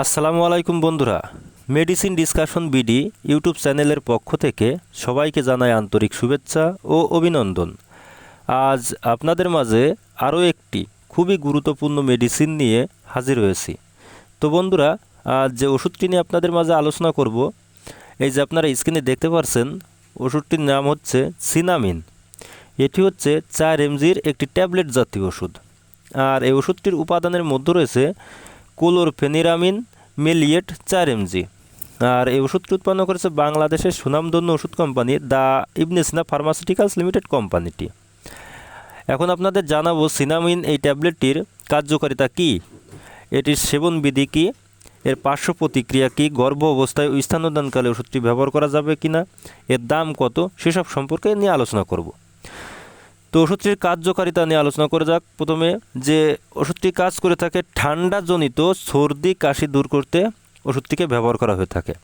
আসসালামু আলাইকুম বন্ধুরা। মেডিসিন ডিসকাশন বিডি ইউটিউব চ্যানেলের পক্ষ থেকে সবাইকে জানাই আন্তরিক শুভেচ্ছা ও অভিনন্দন। আজ আপনাদের মাঝে আরও একটি খুবই গুরুত্বপূর্ণ মেডিসিন নিয়ে হাজির হয়েছি। তো বন্ধুরা, আজ যে ওষুধটি নিয়ে আপনাদের মাঝে আলোচনা করব, এই যে আপনারা স্ক্রিনে দেখতে পাচ্ছেন ওষুধটির নাম হচ্ছে সিনামিন এটি হচ্ছে চার এমজির একটি ট্যাবলেট জাতীয় ওষুধ। আর এই ওষুধটির উপাদানের মধ্যে রয়েছে কোলোরফেনিরামিন মেলিয়েট চার এমজি। আর এই ওষুধটি উৎপন্ন করেছে বাংলাদেশের সুনামধন্য ওষুধ company the Ibne Sina pharmaceuticals limited কোম্পানিটি। এখন আপনাদের জানাব সিনামিন এই ট্যাবলেটটির কার্যকারিতা কী? এটির সেবন বিধি কী? এর পার্শ্ব প্রতিক্রিয়া কী? গর্ভ অবস্থায় স্থানোদানকালে ওষুধটি ব্যবহার করা যাবে কি না এর দাম কত? সেসব সম্পর্কে নিয়ে আলোচনা করব। তো ওষুধটির কার্যকারিতা নিয়ে আলোচনা করে যাক। প্রথমে যে ওষুধটি কাজ করে থাকে ঠান্ডাজনিত সর্দি কাশি দূর করতে ওষুধটিকে ব্যবহার করা হয়ে থাকে।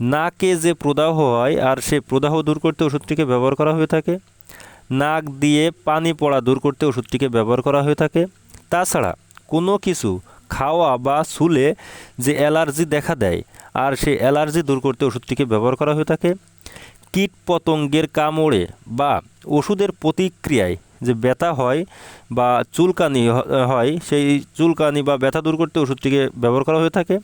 নাকে যে প্রদাহ হয় আর সেই প্রদাহ দূর করতে ওষুধটিকে ব্যবহার করা হয়ে থাকে। নাক দিয়ে পানি পড়া দূর করতে ওষুধটিকে ব্যবহার করা হয়ে থাকে। তাছাড়া কোনো কিছু খাওয়া বা শুলে যে অ্যালার্জি দেখা দেয় আর সেই অ্যালার্জি দূর করতে ওষুধটিকে ব্যবহার করা হয়ে থাকে। কীট পতঙ্গের কামড়ে বা ওষুধের প্রতিক্রিয়ায় যে ব্যথা হয় বা চুলকানি হয়, সেই চুলকানি বা ব্যথা দূর করতে ওষুধটিকে ব্যবহার করা হয়ে থাকে।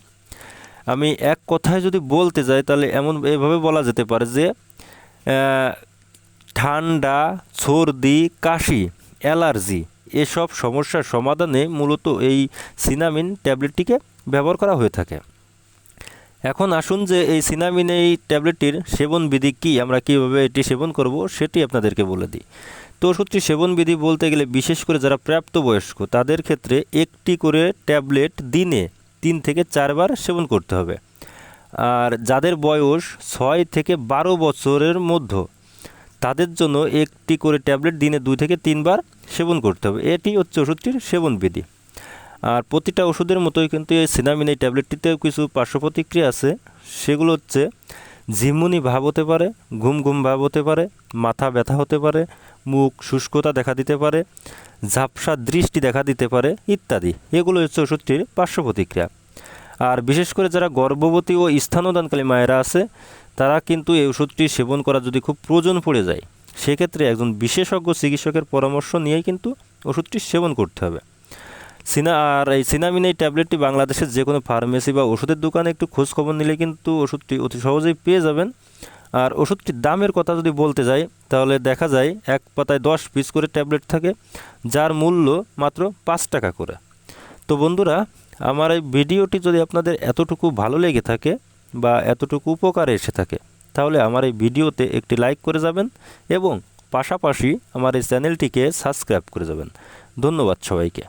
আমি এক কথায় যদি বলতে যাই, তাহলে এমন এভাবে বলা যেতে পারে যে ঠান্ডা, সর্দি, কাশি, অ্যালার্জি এসব সমস্যার সমাধানে মূলত এই সিনামিন ট্যাবলেটটিকে ব্যবহার করা হয়ে থাকে। এখন আসুন যে এই সিনামিন এই ট্যাবলেটটির সেবন বিধি কী, আমরা কীভাবে এটি সেবন করব সেটি আপনাদেরকে বলে দিই। তো ওষুধটি সেবন বিধি বলতে গেলে বিশেষ করে যারা প্রাপ্তবয়স্ক, তাদের ক্ষেত্রে একটি করে ট্যাবলেট দিনে তিন থেকে চারবার সেবন করতে হবে। আর যাদের বয়স ছয় থেকে বারো বছরের মধ্যে, তাদের জন্য একটি করে ট্যাবলেট দিনে দুই থেকে তিনবার সেবন করতে হবে। এটি হচ্ছে ওষুধটির সেবন বিধি। আর প্রতিটা ওষুধের মতোই কিন্তু এই সিনামিন এই ট্যাবলেটটিতেও কিছু পার্শ্ব প্রতিক্রিয়া আছে। সেগুলো হচ্ছে, ঝিমুনি ভাব হতে পারে ঘুম ঘুম ভাব হতে পারে, মাথা ব্যথা হতে পারে, মুখ শুষ্কতা দেখা দিতে পারে, ঝাপসা দৃষ্টি দেখা দিতে পারে ইত্যাদি। এগুলো হচ্ছে ওষুধটির পার্শ্ব প্রতিক্রিয়া আর বিশেষ করে যারা গর্ভবতী ও স্থানদানকালী মায়েরা আছে, তারা কিন্তু এই ওষুধটি সেবন করা যদি খুব প্রয়োজন পড়ে যায়, সেক্ষেত্রে একজন বিশেষজ্ঞ চিকিৎসকের পরামর্শ নিয়েই কিন্তু ওষুধটি সেবন করতে হবে। সিনা আর এই সিনামিন এই ট্যাবলেটটি বাংলাদেশের যে কোনো ফার্মেসি বা ওষুধের দোকানে একটু খোঁজ খবর নিলে কিন্তু ওষুধটি অতি সহজেই পেয়ে যাবেন। আর ওষুধটির দামের কথা যদি বলতে যাই, তাহলে দেখা যায় এক পাতায় দশ পিস করে ট্যাবলেট থাকে, যার মূল্য মাত্র পাঁচ টাকা করে। তো বন্ধুরা, আমার এই ভিডিওটি যদি আপনাদের এতটুকু ভালো লেগে থাকে বা এতটুকু উপকারে এসে থাকে, তাহলে আমার এই ভিডিওতে একটি লাইক করে যাবেন এবং পাশাপাশি আমার এই চ্যানেলটিকে সাবস্ক্রাইব করে যাবেন। ধন্যবাদ সবাইকে।